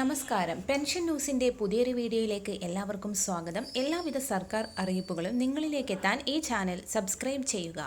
നമസ്കാരം. പെൻഷൻ ന്യൂസിന്റെ പുതിയൊരു വീഡിയോയിലേക്ക് എല്ലാവർക്കും സ്വാഗതം. എല്ലാവിധ സർക്കാർ അറിയിപ്പുകളും നിങ്ങളിലേക്ക് എത്താൻ ഈ ചാനൽ സബ്സ്ക്രൈബ് ചെയ്യുക.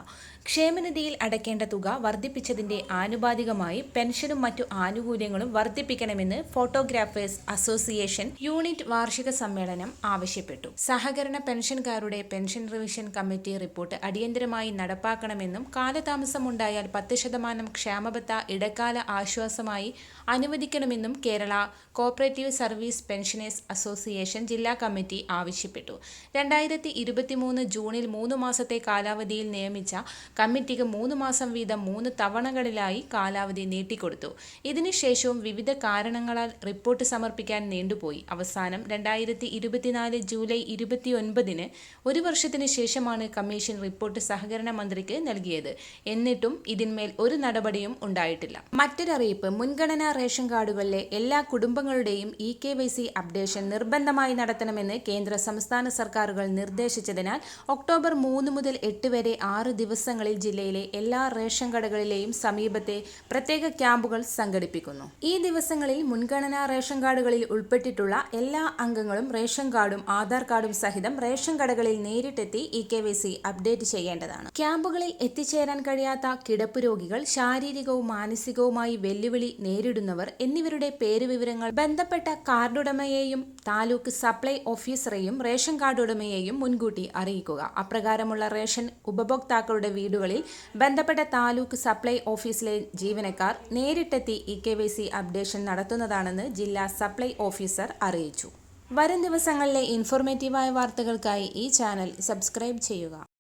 ക്ഷേമനിധിയിൽ അടയ്ക്കേണ്ട തുക വർദ്ധിപ്പിച്ചതിന്റെ ആനുപാതികമായി പെൻഷനും മറ്റു ആനുകൂല്യങ്ങളും വർദ്ധിപ്പിക്കണമെന്ന് ഫോട്ടോഗ്രാഫേഴ്സ് അസോസിയേഷൻ യൂണിറ്റ് വാർഷിക സമ്മേളനം ആവശ്യപ്പെട്ടു. സഹകരണ പെൻഷൻകാരുടെ പെൻഷൻ റിവിഷൻ കമ്മിറ്റി റിപ്പോർട്ട് അടിയന്തരമായി നടപ്പാക്കണമെന്നും കാലതാമസമുണ്ടായാൽ പത്ത് ശതമാനം ക്ഷേമബത്ത ഇടക്കാല ആശ്വാസമായി അനുവദിക്കണമെന്നും Kerala cooperative service pensioners association ജില്ലാ കമ്മിറ്റി ആവശ്യപ്പെട്ടു. രണ്ടായിരത്തി ഇരുപത്തിമൂന്ന് ജൂണിൽ മൂന്ന് മാസത്തെ കാലാവധിയിൽ നിയമിച്ച കമ്മിറ്റിക്ക് മൂന്ന് മാസം വീതം മൂന്ന് തവണകളിലായി കാലാവധി നീട്ടിക്കൊടുത്തു. ഇതിനുശേഷവും വിവിധ കാരണങ്ങളാൽ റിപ്പോർട്ട് സമർപ്പിക്കാൻ നീണ്ടുപോയി. അവസാനം രണ്ടായിരത്തി ഇരുപത്തിനാല് ജൂലൈ ഇരുപത്തിയൊൻപതിന് ഒരു വർഷത്തിന് ശേഷമാണ് കമ്മീഷൻ റിപ്പോർട്ട് സഹകരണ മന്ത്രിക്ക് നൽകിയത്. എന്നിട്ടും ഇതിന്മേൽ ഒരു നടപടിയും ഉണ്ടായിട്ടില്ല. മറ്റൊരറിയിപ്പ് മുൻഗണനാ റേഷൻ കാർഡുകളിലെ എല്ലാ കുടുംബങ്ങളുടെയും E K Y C updation നിർബന്ധമായി നടത്തണമെന്ന് കേന്ദ്ര സംസ്ഥാന സർക്കാരുകൾ നിർദ്ദേശിച്ചതിനാൽ ഒക്ടോബർ മൂന്ന് മുതൽ എട്ട് വരെ ആറ് ദിവസങ്ങളിൽ ജില്ലയിലെ എല്ലാ റേഷൻ കടകളിലെയും സമീപത്തെ പ്രത്യേക ക്യാമ്പുകൾ സംഘടിപ്പിക്കുന്നു. ഈ ദിവസങ്ങളിൽ മുൻഗണനാ റേഷൻ കാർഡുകളിൽ ഉൾപ്പെട്ടിട്ടുള്ള എല്ലാ അംഗങ്ങളും റേഷൻ കാർഡും ആധാർ കാർഡും സഹിതം റേഷൻ കടകളിൽ നേരിട്ടെത്തി E K Y C update ചെയ്യേണ്ടതാണ്. ക്യാമ്പുകളിൽ എത്തിച്ചേരാൻ കഴിയാത്ത കിടപ്പ് രോഗികൾ ശാരീരികവും മാനസികവുമായി വെല്ലുവിളി നേരിടുന്നവർ എന്നിവരുടെ പേര് വിവരങ്ങൾ ബന്ധപ്പെട്ട കാർഡുടമയെയും താലൂക്ക് സപ്ലൈ ഓഫീസറെയും റേഷൻ കാർഡ് ഉടമയെയും മുൻകൂട്ടി അറിയിക്കുക. അപ്രകാരമുള്ള റേഷൻ ഉപഭോക്താക്കളുടെ വീടുകളിൽ ബന്ധപ്പെട്ട താലൂക്ക് സപ്ലൈ ഓഫീസിലെ ജീവനക്കാർ നേരിട്ടെത്തി E K Y C updation നടത്തുന്നതാണെന്ന് ജില്ലാ സപ്ലൈ ഓഫീസർ അറിയിച്ചു. വരും ദിവസങ്ങളിലെ ഇൻഫോർമേറ്റീവായ വാർത്തകൾക്കായി ഈ ചാനൽ സബ്സ്ക്രൈബ് ചെയ്യുക.